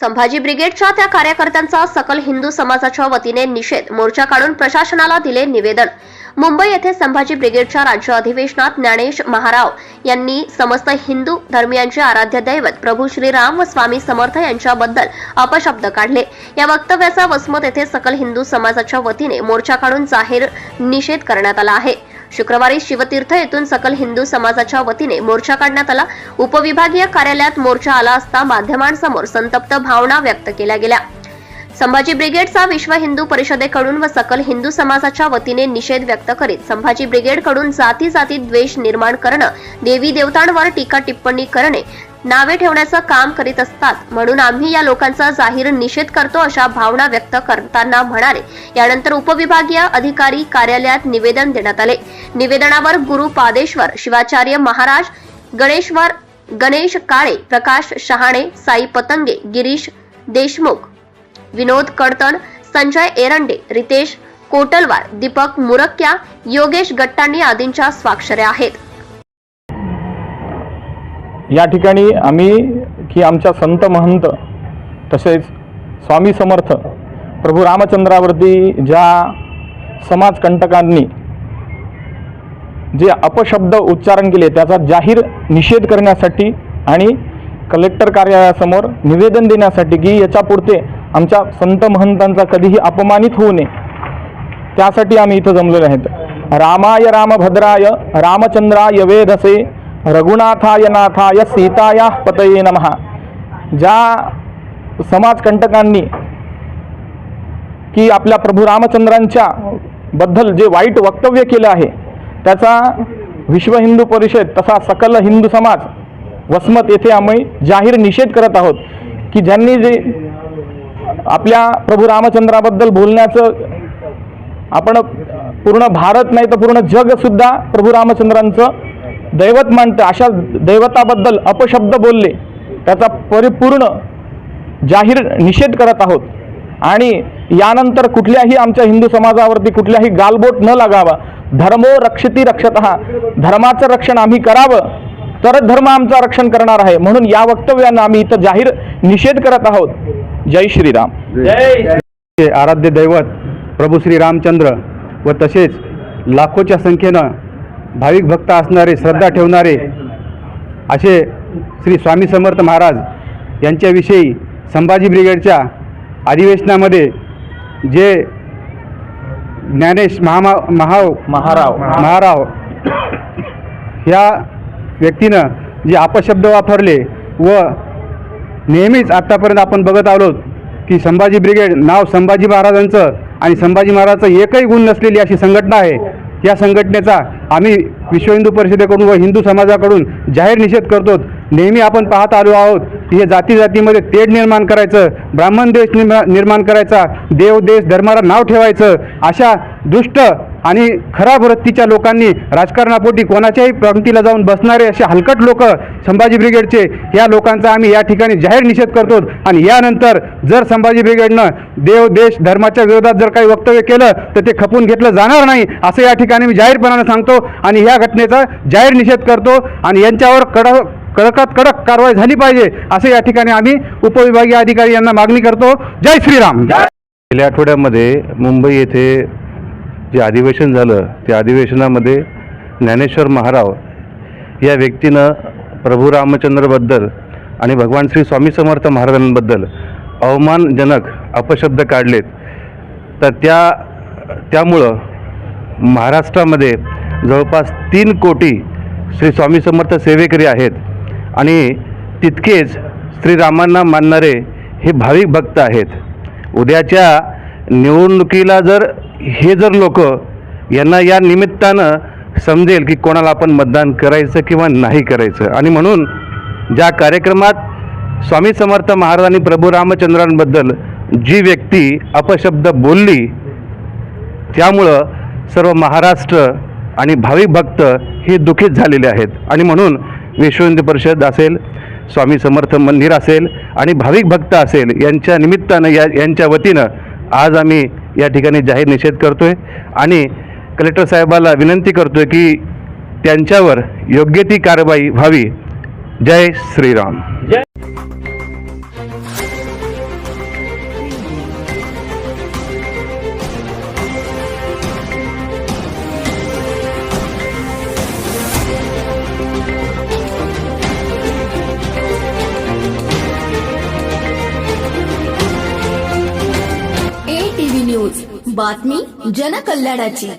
संभाजी ब्रिगेडच्या त्या कार्यकर्त्यांचा सकल हिंदू समाजाच्या वतीने निषेध मोर्चा काढून प्रशासनाला दिले निवेदन. मुंबई येथे संभाजी ब्रिगेडच्या राज्य अधिवेशनात ज्ञानेश महाराव यांनी समस्त हिंदू धर्मियांचे आराध्य दैवत प्रभू श्रीराम व स्वामी समर्थ यांच्याबद्दल अपशब्द काढले. या वक्तव्याचा वसमत येथे सकल हिंदू समाजाच्या वतीने मोर्चा काढून जाहीर निषेध करण्यात आला आहे. शुक्रवारी शिवतीर्थ येथून सकल हिंदू समाजाच्या वतीने मोर्चा काढण्यात आला. उपविभागीय कार्यालयात मोर्चा आला असता माध्यमांसमोर संतप्त भावना व्यक्त केल्या गेल्या. संभाजी ब्रिगेडचा विश्व हिंदू परिषदेकडून व सकल हिंदू समाजाच्या वतीने निषेध व्यक्त करीत संभाजी ब्रिगेडकडून जाती जाती द्वेष निर्माण करणं देवी देवतांवर टीका टिप्पणी करणे नावे ठेवण्याचं काम करीत असतात. म्हणून आम्ही या लोकांचा जाहीर निषेध करतो अशा भावना व्यक्त करताना म्हणाले. यानंतर उपविभागीय अधिकारी कार्यालयात निवेदन देण्यात आले. निवेदनावर गुरु पादेश्वर शिवाचार्य महाराज गणेश्वर गणेश काळे प्रकाश शहाणे साई पतंगे गिरीश देशमुख विनोद कडतण संजय एरंडे रितेश कोटलवार दीपक मुरक्या योगेश गट्टांनी आदींच्या स्वाक्षऱ्या आहेत. या ठिकाणी आम्ही की आमच्या संत महंत तसेच स्वामी समर्थ प्रभू रामचंद्रावरती ज्या समाजकंटकांनी जे अपशब्द उच्चारण केले त्याचा जाहीर निषेध करण्यासाठी आणि कलेक्टर कार्यालयासमोर निवेदन देण्यासाठी की याच्यापुरते आमच्या संत महंतांचा कधीही अपमानित होऊ नये. त्यासाठी आम्ही इथं जमलेले आहेत. रामाय रामभद्राय रामचंद्राय वेधसे रघुनाथाय नाथाय सीताया पतये नमहा ज्या समाजकंटकांनी की आपल्या प्रभू रामचंद्रांच्या बद्दल जे वाईट वक्तव्य केलं आहे त्याचा विश्व हिंदू परिषद तसा सकल हिंदू समाज वसमत येथे आम्ही जाहीर निषेध करत आहोत की ज्यांनी जे आपल्या प्रभू रामचंद्राबद्दल बोलण्याचं आपण पूर्ण भारत नाही तर पूर्ण जगसुद्धा प्रभू रामचंद्रांचं दैवत मानतं अशा दैवताबद्दल अपशब्द बोलले त्याचा परिपूर्ण जाहीर निषेध करत आहोत. आणि यानंतर कुठल्याही आमच्या हिंदू समाजावरती कुठल्याही गालबोट न लागावा धर्मो रक्षती रक्षत धर्माचं रक्षण आम्ही करावं तरच धर्म आमचं रक्षण करणार आहे. म्हणून या वक्तव्यानं आम्ही इथं जाहीर निषेध करत आहोत. जय श्रीराम. जय आराध्य दैवत प्रभू श्री रामचंद्र व तसेच लाखोच्या संख्येनं भाविक भक्त असणारे श्रद्धा ठेवणारे असे श्री स्वामी समर्थ महाराज यांच्याविषयी संभाजी ब्रिगेडच्या अधिवेशनामध्ये जे ज्ञानेश महामा महाव महाराव. महाराव ह्या व्यक्तीनं जे अपशब्द वापरले व नेहमीच आत्तापर्यंत आपण बघत आलो की संभाजी ब्रिगेड नाव संभाजी महाराजांचं आणि संभाजी महाराजांचं एकही गुण नसलेली अशी संघटना आहे. या संघटनेचा आम्ही विश्व हिंदू परिषदेकडून व हिंदू समाजाकडून जाहीर निषेध करतो. नेहमी आपण पाहत आलो आहोत की हे जाती जातीमध्ये तेढ निर्माण करायचं ब्राह्मण देश निर्मा निर्माण करायचा देव देश धर्माला नाव ठेवायचं अशा दुष्ट आणि खराब वृत्तीच्या लोकांनी राजकारणापोटी कोणाच्याही पंक्तीला जाऊन बसणारे असे हलकट लोक संभाजी ब्रिगेडचे या लोकांचा आम्ही या ठिकाणी जाहीर निषेध करतो. आणि यानंतर जर संभाजी ब्रिगेडनं देव देश धर्माच्या विरोधात जर काही वक्तव्य केलं तर ते खपून घेतलं जाणार नाही असं या ठिकाणी मी जाहीरपणानं सांगतो. आणि या घटनेचा जाहीर निषेध करतो. आणि यांच्यावर कडक कडकात कडक कारवाई झाली पाहिजे असं या ठिकाणी आम्ही उपविभागीय अधिकारी यांना मागणी करतो. जय श्रीराम. गेल्या आठवड्यामध्ये मुंबई येथे जे अधिवेशन झालं त्या अधिवेशनामध्ये ज्ञानेश्वर महाराव या व्यक्तीनं प्रभू रामचंद्रबद्दल आणि भगवान श्री स्वामी समर्थ महाराजांबद्दल अवमानजनक अपशब्द काढलेत. तर त्या त्यामुळं महाराष्ट्रामध्ये जवळपास तीन कोटी श्री स्वामी समर्थ सेवेकरी आहेत आणि तितकेच श्रीरामांना मानणारे हे भाविक भक्त आहेत. उद्याच्या निवडणुकीला जर हे जर लोक यांना या निमित्तानं समजेल की कोणाला आपण मतदान करायचं किंवा नाही करायचं. आणि म्हणून ज्या कार्यक्रमात स्वामी समर्थ महाराज आणि प्रभू रामचंद्रांबद्दल जी व्यक्ती अपशब्द बोलली त्यामुळं सर्व महाराष्ट्र आणि भाविक भक्त हे दुखीत झालेले आहेत. आणि म्हणून विश्व हिंदू परिषद असेल स्वामी समर्थ मंदिर असेल आणि भाविक भक्त असेल यांच्या निमित्तानं या यांच्या वतीनं आज आम्ही या ठिकाणी जाहीर निषेध करतो आहे आणि कलेक्टर साहेबाला विनंती करतो आहे की त्यांच्यावर योग्य ती कारवाई व्हावी. जय श्रीराम. जय बातमी जनकल्याणाची.